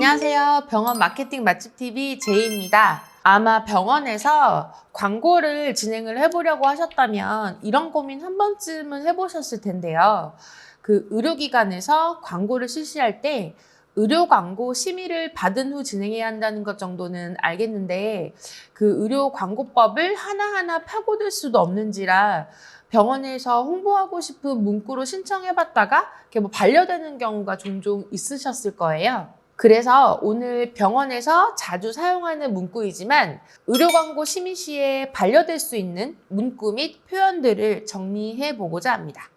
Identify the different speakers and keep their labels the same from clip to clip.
Speaker 1: 안녕하세요. 병원 마케팅 맛집 TV 제이입니다. 아마 병원에서 광고를 진행을 해보려고 하셨다면 이런 고민 한 번쯤은 해보셨을 텐데요. 그 의료기관에서 광고를 실시할 때 의료 광고 심의를 받은 후 진행해야 한다는 것 정도는 알겠는데 그 의료 광고법을 하나하나 파고들 수도 없는지라 병원에서 홍보하고 싶은 문구로 신청해봤다가 뭐 반려되는 경우가 종종 있으셨을 거예요. 그래서 오늘 병원에서 자주 사용하는 문구이지만 의료 광고 심의 시에 반려될 수 있는 문구 및 표현들을 정리해 보고자 합니다.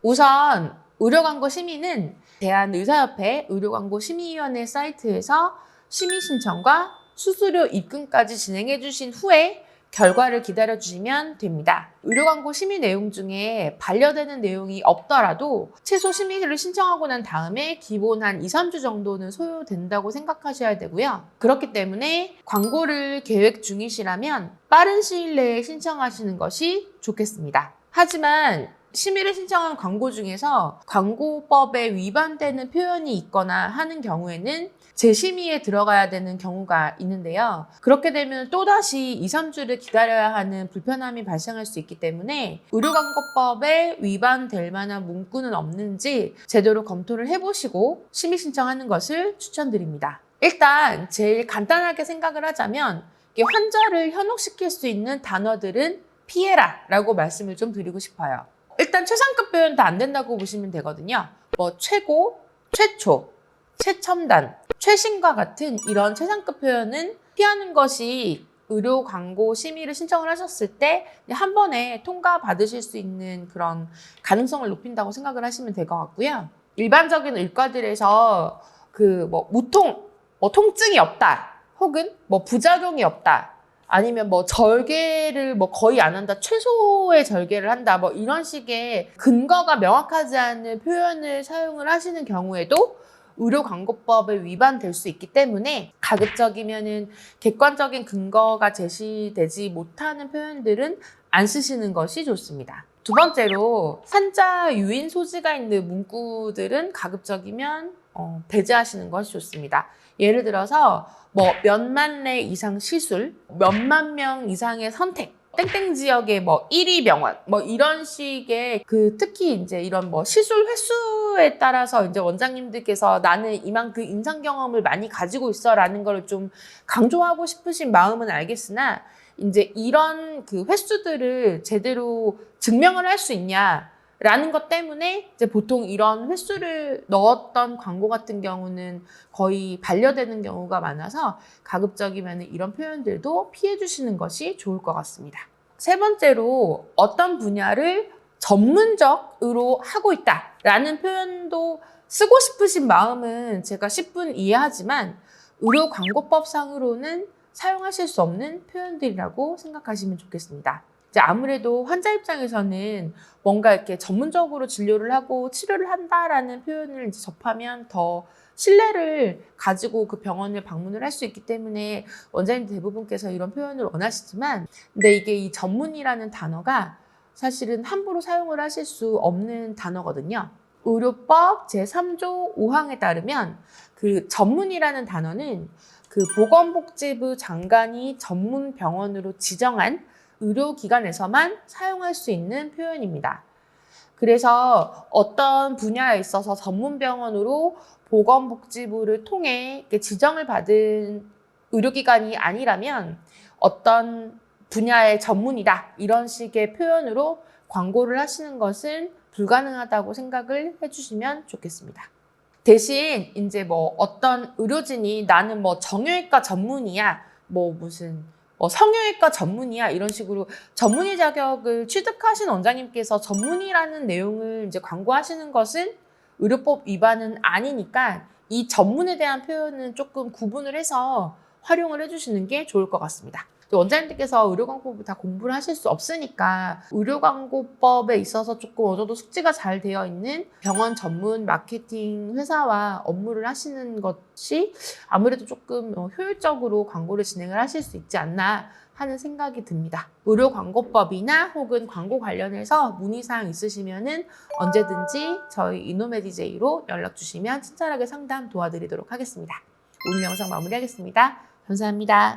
Speaker 1: 우선 의료 광고 심의는 대한의사협회 의료 광고 심의위원회 사이트에서 심의 신청과 수수료 입금까지 진행해 주신 후에 결과를 기다려 주시면 됩니다. 의료 광고 심의 내용 중에 반려되는 내용이 없더라도 최소 심의를 신청하고 난 다음에 기본 한 2, 3주 정도는 소요된다고 생각하셔야 되고요. 그렇기 때문에 광고를 계획 중이시라면 빠른 시일 내에 신청하시는 것이 좋겠습니다. 하지만 심의를 신청한 광고 중에서 광고법에 위반되는 표현이 있거나 하는 경우에는 재심의에 들어가야 되는 경우가 있는데요. 그렇게 되면 또다시 2, 3주를 기다려야 하는 불편함이 발생할 수 있기 때문에 의료광고법에 위반될 만한 문구는 없는지 제대로 검토를 해보시고 심의 신청하는 것을 추천드립니다. 일단 제일 간단하게 생각을 하자면 환자를 현혹시킬 수 있는 단어들은 피해라 라고 말씀을 좀 드리고 싶어요. 일단 최상급 표현도 안 된다고 보시면 되거든요. 뭐 최고, 최초, 최첨단, 최신과 같은 이런 최상급 표현은 피하는 것이 의료 광고 심의를 신청을 하셨을 때 한 번에 통과 받으실 수 있는 그런 가능성을 높인다고 생각을 하시면 될 것 같고요. 일반적인 의과들에서 그 뭐 무통, 뭐 통증이 없다, 혹은 뭐 부작용이 없다, 아니면 뭐 절개를 뭐 거의 안 한다, 최소의 절개를 한다, 뭐 이런 식의 근거가 명확하지 않은 표현을 사용을 하시는 경우에도 의료 광고법에 위반될 수 있기 때문에 가급적이면은 객관적인 근거가 제시되지 못하는 표현들은 안 쓰시는 것이 좋습니다. 두 번째로 산자 유인 소지가 있는 문구들은 가급적이면 어, 배제하시는 것이 좋습니다. 예를 들어서 뭐 몇만 례 이상 시술, 몇만 명 이상의 선택, 땡땡 지역의 뭐 1위 병원, 뭐 이런 식의 그 특히 이제 이런 뭐 시술 횟수에 따라서 이제 원장님들께서 나는 이만큼 임상 경험을 많이 가지고 있어라는 걸 좀 강조하고 싶으신 마음은 알겠으나 이제 이런 그 횟수들을 제대로 증명을 할 수 있냐? 라는 것 때문에 이제 보통 이런 횟수를 넣었던 광고 같은 경우는 거의 반려되는 경우가 많아서 가급적이면 이런 표현들도 피해 주시는 것이 좋을 것 같습니다. 세 번째로 어떤 분야를 전문적으로 하고 있다라는 표현도 쓰고 싶으신 마음은 제가 10분 이해하지만 의료 광고법상으로는 사용하실 수 없는 표현들이라고 생각하시면 좋겠습니다. 이제 아무래도 환자 입장에서는 뭔가 이렇게 전문적으로 진료를 하고 치료를 한다라는 표현을 이제 접하면 더 신뢰를 가지고 그 병원을 방문을 할 수 있기 때문에 원장님 대부분께서 이런 표현을 원하시지만 근데 이게 이 전문이라는 단어가 사실은 함부로 사용을 하실 수 없는 단어거든요. 의료법 제3조 5항에 따르면 그 전문이라는 단어는 그 보건복지부 장관이 전문 병원으로 지정한 의료기관에서만 사용할 수 있는 표현입니다. 그래서 어떤 분야에 있어서 전문병원으로 보건복지부를 통해 지정을 받은 의료기관이 아니라면 어떤 분야의 전문이다 이런 식의 표현으로 광고를 하시는 것은 불가능하다고 생각을 해주시면 좋겠습니다. 대신 이제 뭐 어떤 의료진이 나는 뭐 정형외과 전문이야 뭐 무슨 뭐 성형외과 전문이야 이런 식으로 전문의 자격을 취득하신 원장님께서 전문이라는 내용을 이제 광고하시는 것은 의료법 위반은 아니니까 이 전문에 대한 표현은 조금 구분을 해서 활용을 해주시는 게 좋을 것 같습니다. 원장님들께서 의료광고법 다 공부를 하실 수 없으니까 의료광고법에 있어서 조금 어느 정도 숙지가 잘 되어 있는 병원 전문 마케팅 회사와 업무를 하시는 것이 아무래도 조금 어, 효율적으로 광고를 진행을 하실 수 있지 않나 하는 생각이 듭니다. 의료 광고법이나 혹은 광고 관련해서 문의사항 있으시면은 언제든지 저희 이노메디제이로 연락 주시면 친절하게 상담 도와드리도록 하겠습니다. 오늘 영상 마무리하겠습니다. 감사합니다.